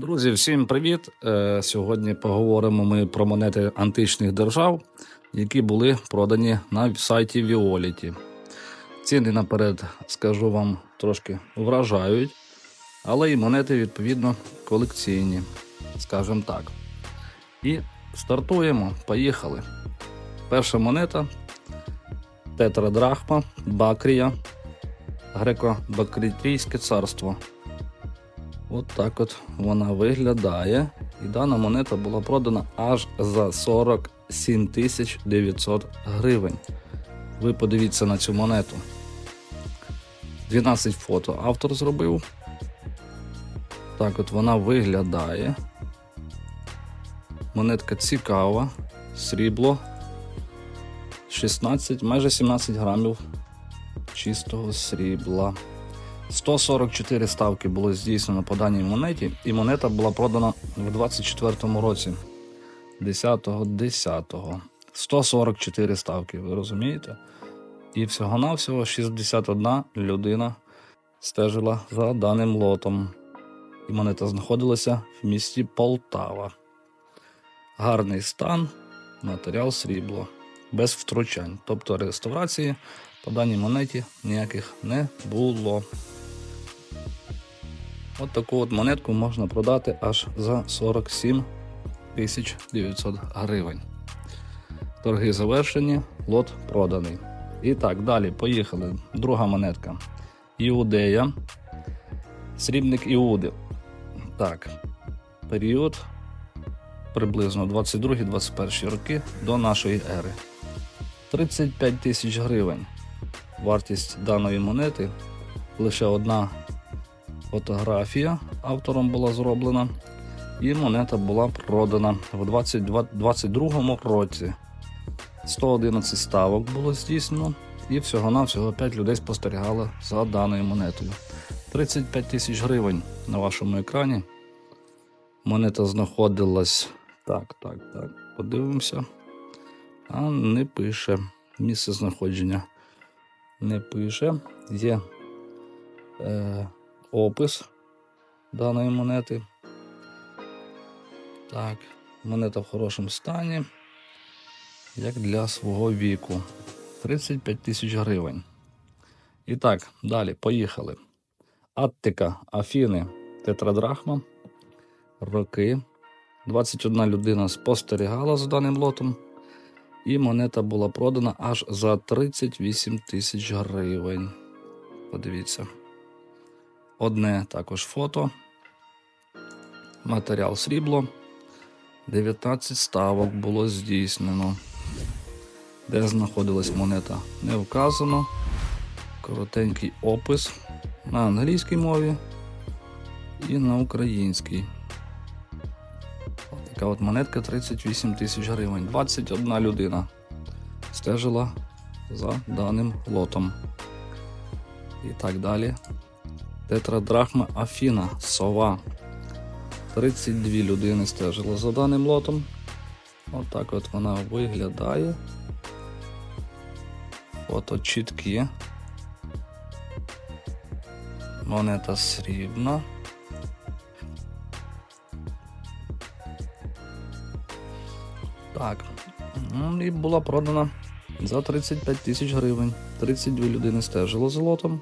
Друзі, всім привіт! Е, Сьогодні поговоримо ми про монети античних держав, які були продані на сайті Віоліті. Ціни наперед скажу вам трошки вражають, але і монети відповідно колекційні, скажімо так. І стартуємо. Поїхали. Перша монета Тетрадрахма, Бакрія, Греко-Бактрійське царство. От так от вона виглядає. І дана монета була продана аж за 47 тисяч 900 гривень. Ви подивіться на цю монету. 12 фото автор зробив. Так от вона виглядає. Монетка цікава, срібло. 16, майже 17 грамів чистого срібла. 144 ставки було здійснено по даній монеті, і монета була продана в 24 році. 10-го, 10-го. 144 ставки, ви розумієте? І всього-навсього 61 людина стежила за даним лотом. І монета знаходилася в місті Полтава. Гарний стан, матеріал срібло, без втручань. Тобто реставрації по даній монеті ніяких не було. От таку от монетку можна продати аж за 47 тисяч 900 гривень. Торги завершені, лот проданий. І так, далі поїхали. Друга монетка. Іудея. Срібник Іуди. Так. Період приблизно 22-21 роки до нашої ери. 35 тисяч гривень. Вартість даної монети лише одна фотографія автором була зроблена, і монета була продана в 2022 році. 111 ставок було здійснено, і всього-навсього 5 людей спостерігало за даною монетою. 35 тисяч гривень на вашому екрані. Монета знаходилась. Так, так, так. Подивимося. А не пише. Місце знаходження не пише. Є. Е, опис даної монети. Так, монета в хорошому стані, як для свого віку. 35 тисяч гривень. І так, далі, поїхали. Аттика, Афіни, Тетрадрахма. Роки. 21 людина спостерігала за даним лотом. І монета була продана аж за 38 тисяч гривень. Подивіться. Одне також фото. Матеріал срібло. 19 ставок було здійснено. Де знаходилась монета, не вказано. Коротенький опис на англійській мові і на українській. Така от монетка 38 тисяч гривень. 21 людина стежила за даним лотом. І так далі. Тетрадрахма Афіна, сова. 32 людини стежили за даним лотом. Отак от, вона виглядає. Фото чіткі. Монета срібна. Так. Ну, І була продана за 35 тисяч гривень. 32 людини стежило за лотом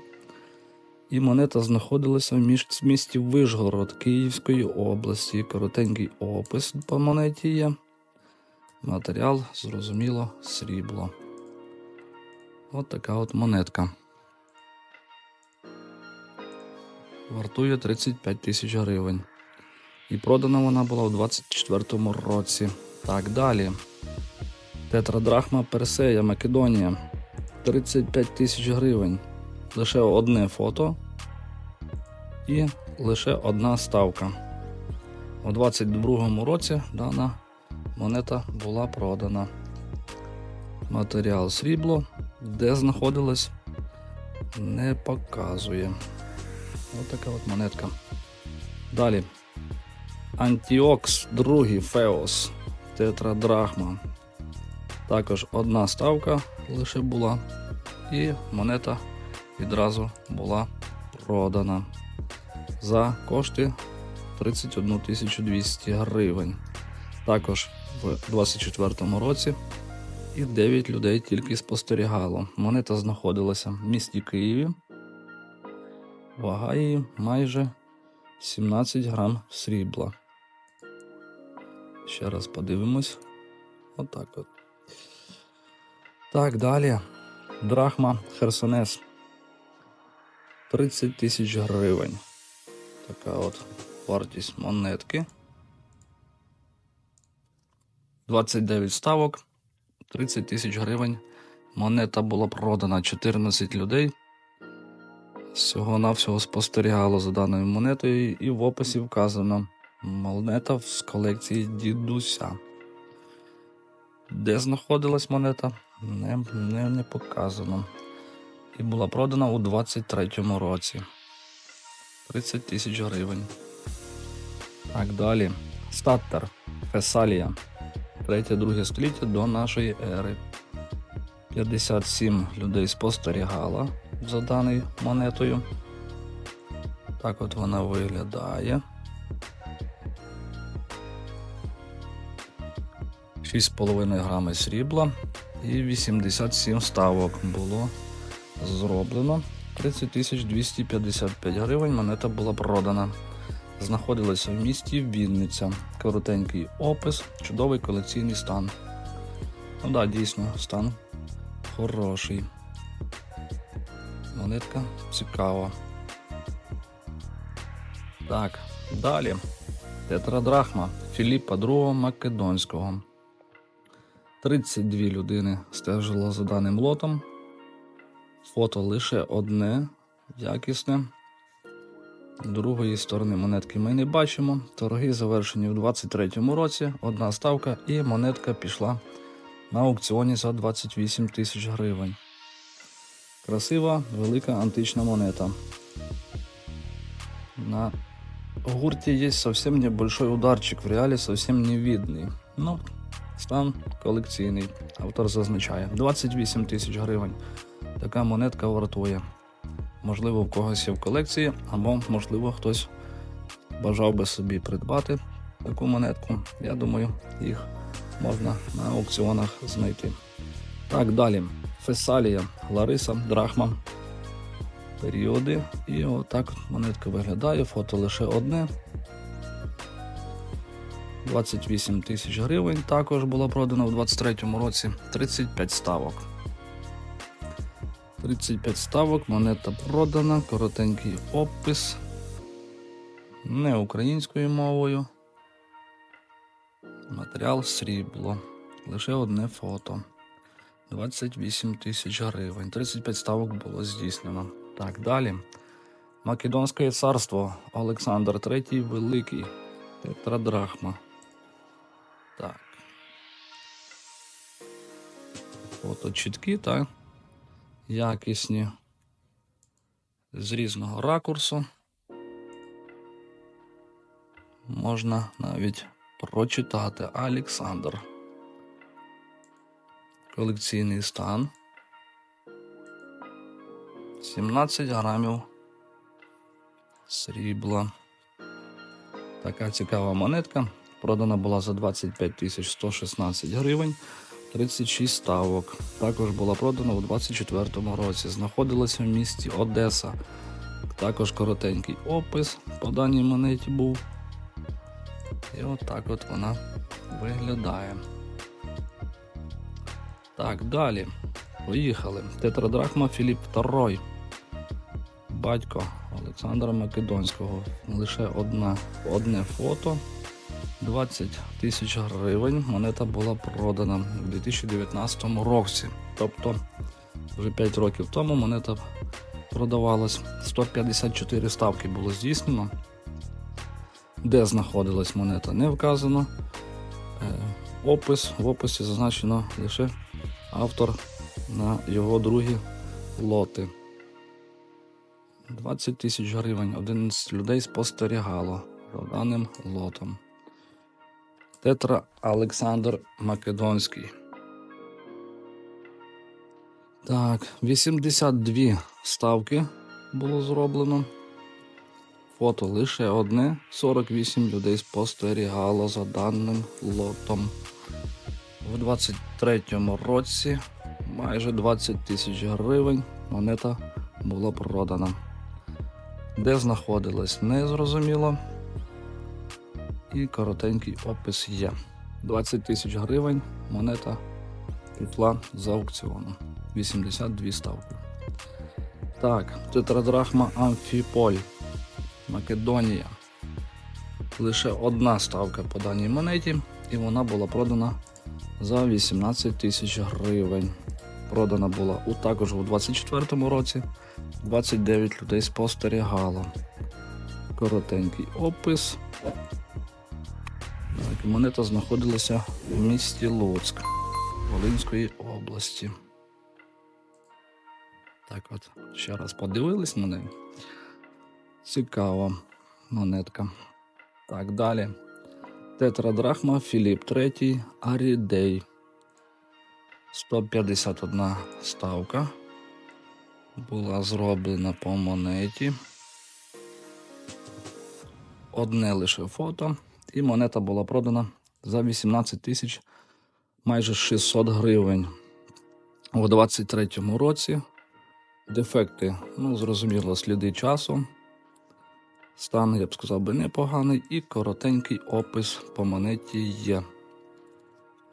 і монета знаходилася в місті Вишгород Київської області. Коротенький опис по монеті є. Матеріал, зрозуміло, срібло. От така от монетка. Вартує 35 тисяч гривень. І продана вона була у 24-му році. Так, далі. Тетрадрахма Персея, Македонія. 35 тисяч гривень лише одне фото і лише одна ставка. У 22-му році дана монета була продана. Матеріал срібло, де знаходилась, не показує. Ось така от монетка. Далі. Антіокс, другий Феос, тетрадрахма. Також одна ставка лише була, і монета відразу була продана за кошти 31 200 гривень. Також в 24 році і 9 людей тільки спостерігало. Монета знаходилася в місті Києві. Вага її майже 17 грам срібла. Ще раз подивимось. Отак от. Так, далі. Драхма Херсонес. 30 тисяч гривень. Така от вартість монетки. 29 ставок, 30 тисяч гривень. Монета була продана 14 людей. Всього-навсього спостерігало за даною монетою, і в описі вказано монета з колекції дідуся. Де знаходилась монета, не, не, не показано. І була продана у 23-му році. 30 тисяч гривень. Так, далі. Статтер. Фесалія. 3-2 століття до нашої ери. 57 людей спостерігало за даною монетою. Так от вона виглядає. 6,5 грами срібла і 87 ставок було зроблено. 30 255 гривень монета була продана. Знаходилася в місті Вінниця. Коротенький опис, чудовий колекційний стан. Ну да, дійсно, стан хороший. Монетка цікава. Так, далі. Тетрадрахма Філіпа II Македонського. 32 людини стежило за даним лотом. Фото лише одне, якісне. Другої сторони монетки ми не бачимо. Торги завершені в 23-му році. Одна ставка і монетка пішла на аукціоні за 28 тисяч гривень. Красива велика антична монета. На гурте есть совсем небольшой ударчик, в реале совсем не видный. Ну, стан колекційний. Автор зазначає 28 тисяч гривень. Така монетка вартує. Можливо, в когось є в колекції, або, можливо, хтось бажав би собі придбати таку монетку. Я думаю, їх можна на аукціонах знайти. Так, далі. Фесалія, Лариса, Драхма. Періоди. І отак монетка виглядає. Фото лише одне. 28 тисяч гривень. Також була продана в 23-му році 35 ставок. 35 ставок, монета продана, коротенький опис. Не українською мовою. Матеріал срібло. Лише одне фото. 28 тисяч гривень. 35 ставок було здійснено. Так, далі. Македонське царство. Олександр III Великий. Тетрадрахма. Так. Фото чіткі, так? Якісні. З різного ракурсу. Можна навіть прочитати Олександр. Колекційний стан. 17 грамів срібла. Така цікава монетка. Продана була за 25 тисяч 116 гривень, 36 ставок. Також була продана у 24 році. Знаходилася в місті Одеса. Також коротенький опис по даній монеті був. І отак от вона виглядає. Так, далі. Поїхали. Тетрадрахма Філіп II. Батько Олександра Македонського. Лише одна, одне фото. 20 тисяч гривень. Монета була продана у 2019 році. Тобто вже 5 років тому монета продавалась. 154 ставки було здійснено. Де знаходилась монета, не вказано. Е, Опис в описі зазначено лише автор на його другі лоти. 20 тисяч гривень. 11 людей спостерігало за даним лотом. Тетра Олександр Македонський. Так, 82 ставки було зроблено. фото лише одне. 48 людей спостерігало за даним лотом. В 23-му році майже 20 тисяч гривень монета була продана. Де знаходилась, не зрозуміло. І коротенький опис є. 20 тисяч гривень монета пішла з аукціону. 82 ставки. Так, тетрадрахма Амфіполь. Македонія. Лише одна ставка по даній монеті, і вона була продана за 18 тисяч гривень. Продана була у також у 24-му році. 29 людей спостерігало. Коротенький опис. Так, монета знаходилася в місті Луцьк Волинської області. Так от, ще раз подивились неї. Цікава монетка. Так, далі. Тетрадрахма Філіп III Арідей. 151 ставка. Була зроблена по монеті. Одне лише фото. І монета була продана за 18 тисяч майже 600 гривень. У 23-му році дефекти, ну, зрозуміло, сліди часу. Стан, я б сказав би, непоганий, і коротенький опис по монеті є.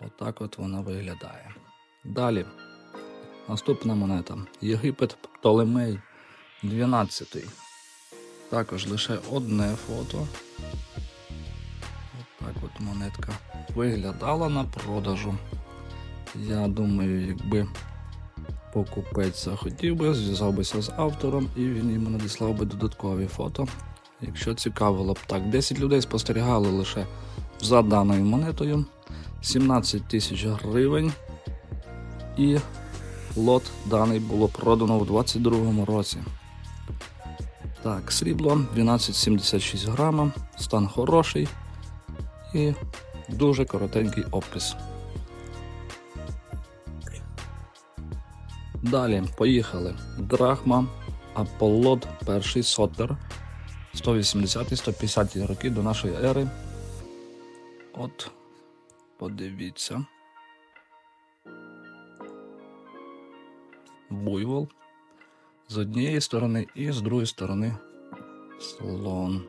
Отак от вона виглядає. Далі. Наступна монета. Єгипет Птолемей 12. Також лише одне фото. От монетка виглядала на продажу. Я думаю, якби покупець захотів би, зв'язав бися з автором і він йому надіслав би додаткові фото. Якщо цікавило б так, 10 людей спостерігали лише за даною монетою. 17 тисяч гривень. І лот даний було продано у 22 році. Так, срібло 12,76 грама, стан хороший і дуже коротенький опис. Далі поїхали. Драхма Аполлод, перший сотер 180-150 роки до нашої ери. От, подивіться. Буйвол. З однієї сторони і з другої сторони слон.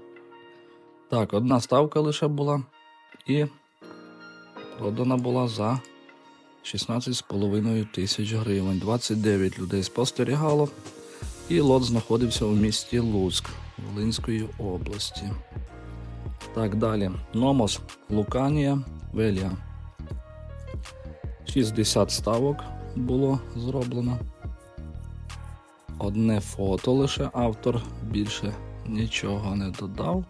Так, одна ставка лише була. І продана була за 16,5 тисяч гривень. 29 людей спостерігало. І лот знаходився у місті Луцьк Волинської області. Так, далі. Номос Луканія Велія. 60 ставок було зроблено. Одне фото лише автор більше нічого не додав.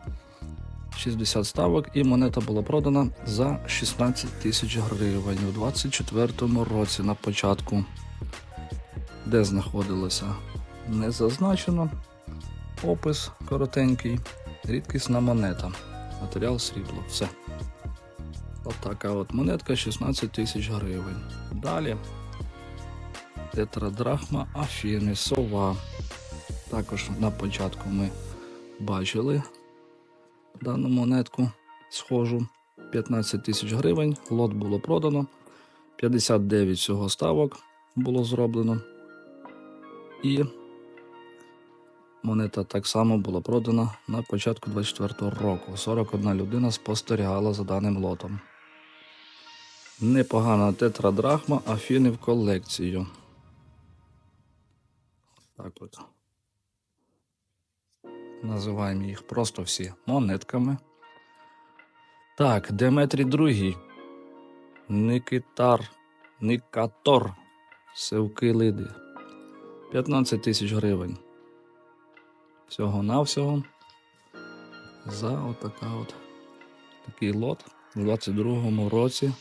60 ставок і монета була продана за 16 тисяч гривень у 24-му році на початку. Де знаходилося? Не зазначено. Опис коротенький, рідкісна монета. Матеріал срібло. Все. Отака от монетка 16 тисяч гривень. Далі тетрадрахма Афіни, сова. Також на початку ми бачили дану монетку схожу. 15 тисяч гривень. Лот було продано. 59 всього ставок було зроблено. І монета так само була продана на початку 24 року. 41 людина спостерігала за даним лотом. Непогана тетрадрахма Афіни в колекцію. Так от. Називаємо їх просто всі монетками. Так, Деметрій другий. Никитар. Никатор. Севкилиди. 15 тисяч гривень. Всього-навсього. За отака от такий лот у 22-му році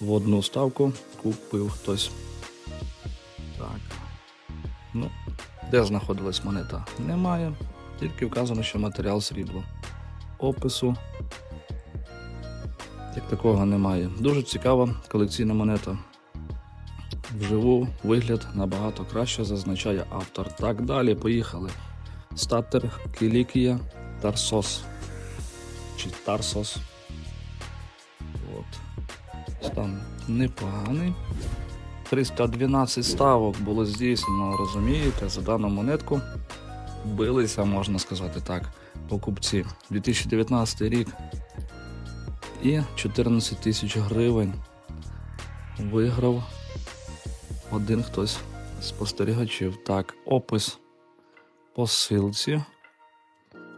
в одну ставку купив хтось. Так. Ну, де знаходилась монета? Немає. Тільки вказано, що матеріал срібло. Опису. Як такого немає. Дуже цікава колекційна монета. Вживу вигляд набагато краще зазначає автор. Так далі, поїхали. Статер Кілікія Тарсос. Чи Тарсос. От. Стан непоганий. 312 ставок було здійснено, розумієте, за дану монетку билися, можна сказати так, покупці. 2019 рік і 14 тисяч гривень виграв один хтось з спостерігачів. Так, опис посилці,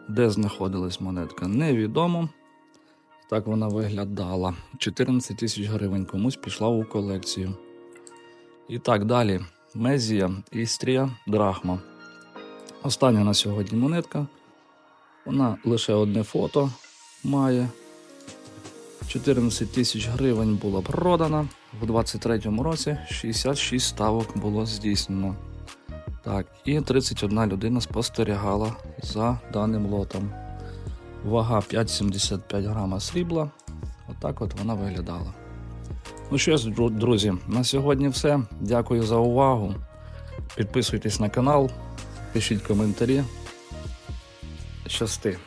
де знаходилась монетка, невідомо. Так вона виглядала. 14 тисяч гривень комусь пішла у колекцію. І так далі. Мезія, Істрія, Драхма. Остання на сьогодні монетка. Вона лише одне фото має. 14 тисяч гривень була продана. У 23-му році 66 ставок було здійснено. Так, і 31 людина спостерігала за даним лотом. Вага 5,75 грама срібла. Отак от вона виглядала. Ну що ж, друзі, на сьогодні все. Дякую за увагу. Підписуйтесь на канал, пишіть коментарі. Щасти!